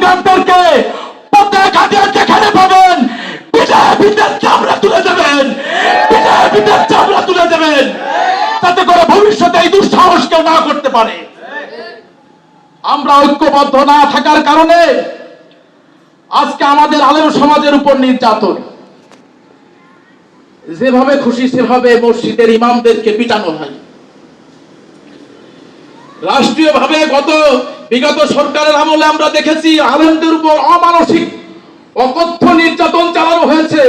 কুলাঙ্গারদেরকে পথে ঘাটে যেখানে পাবেন পিঠে পিঠে চামড়া তুলে দেবেন পিঠে পিঠে চামড়া তুলে দেবেন। যাতে করে ভবিষ্যতে এই দুঃসাহস কেউ না করতে পারে। আমরা ঐক্যবদ্ধ না থাকার কারণে আজকে আমাদের আলেম সমাজের উপর নির্যাতন। যেভাবে খুশি সেভাবে মসজিদের ইমামদেরকে পিটানো হয়। রাষ্ট্রীয়ভাবে গত বিগত সরকারের আমলে আমরা দেখেছি আলেমদের উপর অমানসিক অকথ্য নির্যাতন চালানো হয়েছে।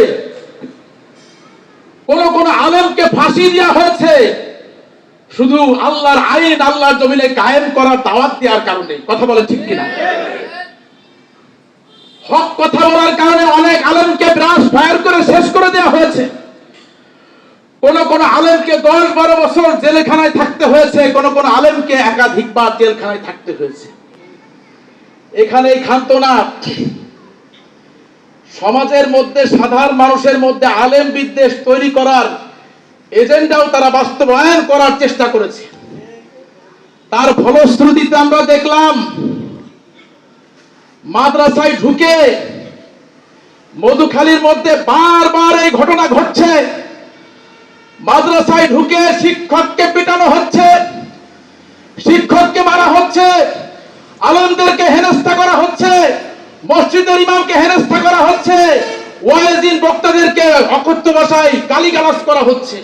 কোন কোন আলেমকে ফাঁসি দেওয়া হয়েছে। শুধু আল্লাহর আইন আল্লাহর জমিনে কায়েম করার দাওয়াত দেওয়ার কারণে। কথা বলে ঠিক কিনা? হক কথা বলার কারণে অনেক আলেমকে ব্রাশ ফায়ার করে শেষ কোন কোন আলেমকে দশ বারো বছর জেলখানায় থাকতে হয়েছে, কোন কোন আলেমকে একাধিকবার জেলখানায় থাকতে হয়েছে। এখানে ক্ষান্ত না সমাজের মধ্যে, সাধারণ মানুষের মধ্যে আলেম বিদ্বেষ তৈরি করার এজেন্ডাও তারা বাস্তবায়ন করার চেষ্টা করেছে। তার ফলশ্রুতিতে আমরা দেখলাম, মাদ্রাসায় ঢুকে মধুখালীর মধ্যে বারবার এই ঘটনা ঘটছে। মাদ্রাসায় ঢুকে শিক্ষককে পিটানো হচ্ছে, শিক্ষককে মারা হচ্ছে, আলমদেরকে হেনস্থা করা হচ্ছে, মসজিদের ইমামকে হেনস্থা করা হচ্ছে, ওয়াইজিন বক্তাদেরকে অকথ্য ভাষায় গালিগালাজ করা হচ্ছে।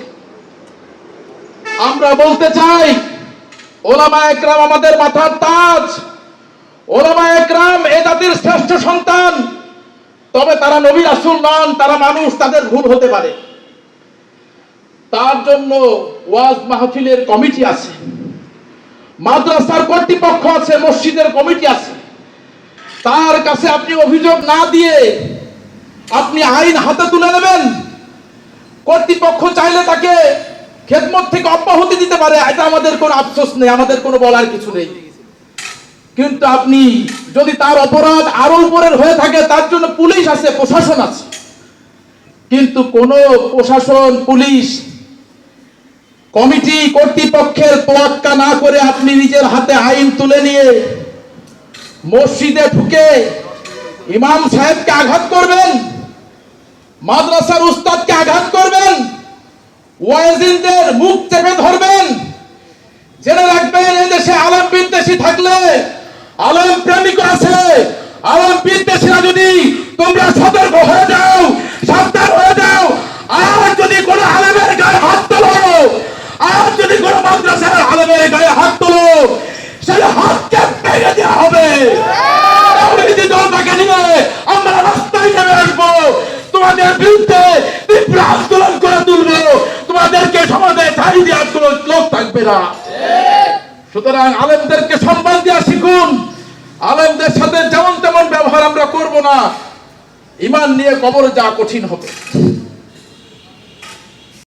আমরা বলতে চাই, ওলামা একরাম আমাদের মাথার তাজ। ওলামা একরাম এ জাতির শ্রেষ্ঠ সন্তান, তবে তারা নবী রাসূল নন, তারা মানুষ, তাদের ভুল হতে পারে। তার জন্য ওয়াজ মাহফিলের কমিটি আছে। মাদ্রাসার কর্তৃপক্ষ আছে, মসজিদের কমিটি আছে। তার কাছে আপনি অভিযোগ না দিয়ে আপনি আইন হাতে তুলে নেবেন। কর্তৃপক্ষ চাইলে তাকে খেদমত থেকে অব্যাহতি দিতে পারে, এটা আমাদের কোনো আফসোস নেই, আমাদের কোনো বলার কিছু নেই। কিন্তু আপনি যদি তার অপরাধ আরও উপরের হয়ে থাকে, তার জন্য পুলিশ আছে, প্রশাসন আছে। কিন্তু কোন প্রশাসন, পুলিশ কমিটি কর্তৃপক্ষের তোয়াক্কা না করে আপনি নিজের হাতে আইন তুলে নিয়ে মসজিদে ঢুকে ইমাম সাহেবকে আঘাত করবেন, মাদ্রাসার উস্তাদকে আঘাত করবেন ওয়াইজিনদের মুখ চেপে ধরবেন, জেনে রাখবেন এই দেশে আলম বিদ্বেষী থাকলে আলম প্রেমিক আছে, আলম বিদ্বেষীরা যদি তোমরা সতর্ক হয়ে যাও সাবধান হয়ে যাও আর যদি কোনো আলমের গায়ে হাত তোলো আর যদি কোনো মাদ্রাসার আলমের গায়ে হাত তোলো সেই হাতকে ভেঙে দেওয়া হবে। রাজনীতি দলটাকে নিয়ে আমরা রাস্তায় নেমে আসব, তোমাদের বিরুদ্ধে তীব্র আন্দোলন করে তুলবো। তোমাদেরকে সমাজে ছাড়ি দেওয়ার কোনো লোক থাকবে না। সুতরাং আলেমদেরকে সম্মান দেওয়া শিখুন। আলেমদের সাথে যেমন তেমন ব্যবহার আমরা করব না। ইমান নিয়ে কবর যা কঠিন হবে।